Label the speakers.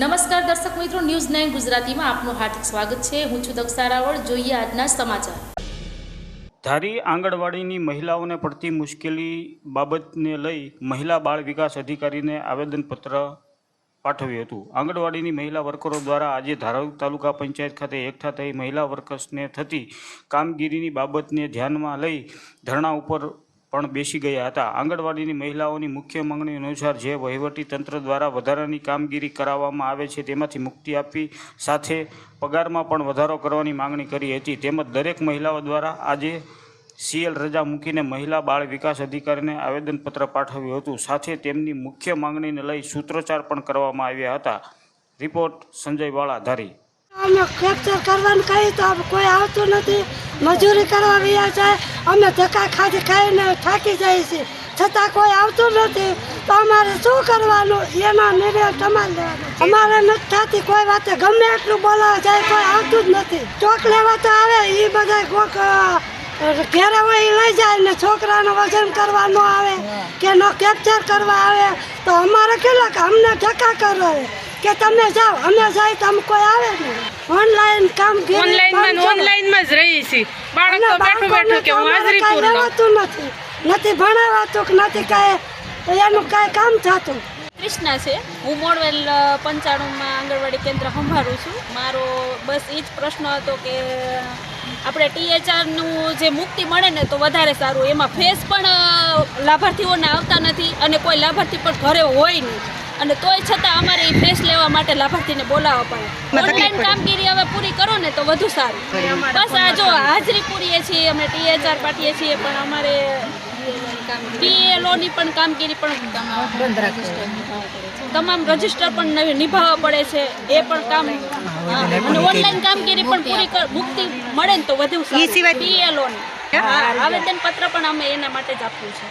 Speaker 1: નમસ્કાર દર્શક મિત્રો, ન્યૂઝ નાઇન ગુજરાતીમાં આપનું હાર્દિક સ્વાગત છે. હું છું દક્ષા રાવળ જોઈએ આજના સમાચાર.
Speaker 2: ધારી આંગણવાડીની મહિલાઓને પડતી મુશ્કેલી બાબતને લઈ મહિલા બાળ વિકાસ અધિકારીને આવેદનપત્ર પાઠવ્યું હતું. આંગણવાડીની મહિલા વર્કરો દ્વારા આજે ધારાવ તાલુકા પંચાયત ખાતે એકઠા થઈ મહિલા વર્કર્સને થતી કામગીરીની બાબતને ધ્યાનમાં લઈ ધરણા ઉપર પણ બેસી ગયા હતા. આંગણવાડીની મહિલાઓની મુખ્ય માંગણી અનુસાર જે વહીવટી તંત્ર દ્વારા વધારાની કામગીરી કરાવવામાં આવે છે તેમાંથી મુક્તિ આપવી સાથે પગારમાં પણ વધારો કરવાની માંગણી કરી હતી. તેમજ દરેક મહિલાઓ દ્વારા આજે સીએલ રજા મૂકીને મહિલા બાળ વિકાસ અધિકારીને આવેદનપત્ર પાઠવ્યું હતું. સાથે તેમની મુખ્ય માંગણીને લઈ સૂત્રોચ્ચાર પણ કરવામાં આવ્યા હતા. રિપોર્ટ સંજય વાળા ધારી
Speaker 3: અમે ફ્રેક્ચર કરવાનું કહ્યું તો કોઈ આવતું નથી. મજૂરી કરવા ગયા જાય અમે ધક્કા ખાધી, ખાઈને થાકી જઈએ છીએ છતાં કોઈ આવતું નથી. તો અમારે શું કરવાનું? એનો નિર્ણય તમારે લેવાનો અમારે નથી થતી કોઈ વાતે. ગમે એટલું બોલાવા જાય, કોઈ આવતું જ નથી. ચોક લેવા તો આવે એ બધા કોક ઘેરે હોય એ લઈ જાય ને છોકરાનું વજન કરવા ન આવે કે ન કેપ્ચર કરવા આવે. તો અમારે કેટલાક અમને ધક્કા કરો. કે તમે જાઓ, અમે જાય તો કોઈ આવે નહીં. ઓનલાઈન કામ
Speaker 4: ઓનલાઈનમાં ઓનલાઈનમાં જ રહી છે બાળક તો બેઠું બેઠું કે હું હાજરી પૂર્ણ.
Speaker 3: લેવાતું નથી. નથી ભણાવાતું કે નથી કાંઈ એનું કાંઈ કામ થતું.
Speaker 5: કૃષ્ણા છે. હું મોડવેલ પંચાણુંમાં આંગણવાડી કેન્દ્ર સંભાળું છું. મારો બસ એ જ પ્રશ્ન હતો કે આપણે ટીએચઆરનું જે મુક્તિ મળે ને તો વધારે સારું. એમાં ફેસ પણ લાભાર્થીઓને આવતા નથી અને કોઈ લાભાર્થી પણ ઘરે હોય નહીં. અને તોય છતાં અમારે એ ફેસ લેવા માટે લાભાર્થીને બોલાવવા પડે. ઓનલાઈન કામગીરી હવે પૂરી કરો ને તો વધુ સારું. બસ આ જો હાજરી પૂરીએ છીએ અમે ટીએચઆર પાટીએ છીએ પણ અમારે પીએલઓની પણ કામગીરી પણ તમામ રજિસ્ટર પણ નિભાવવા પડે છે. એ પણ કામ અને ઓનલાઈન કામગીરી પણ પૂરી મુક્તિ મળે ને તો વધુ સારું. બીએલઓની આવેદન પત્ર પણ અમે એના માટે જ આપ્યું છે.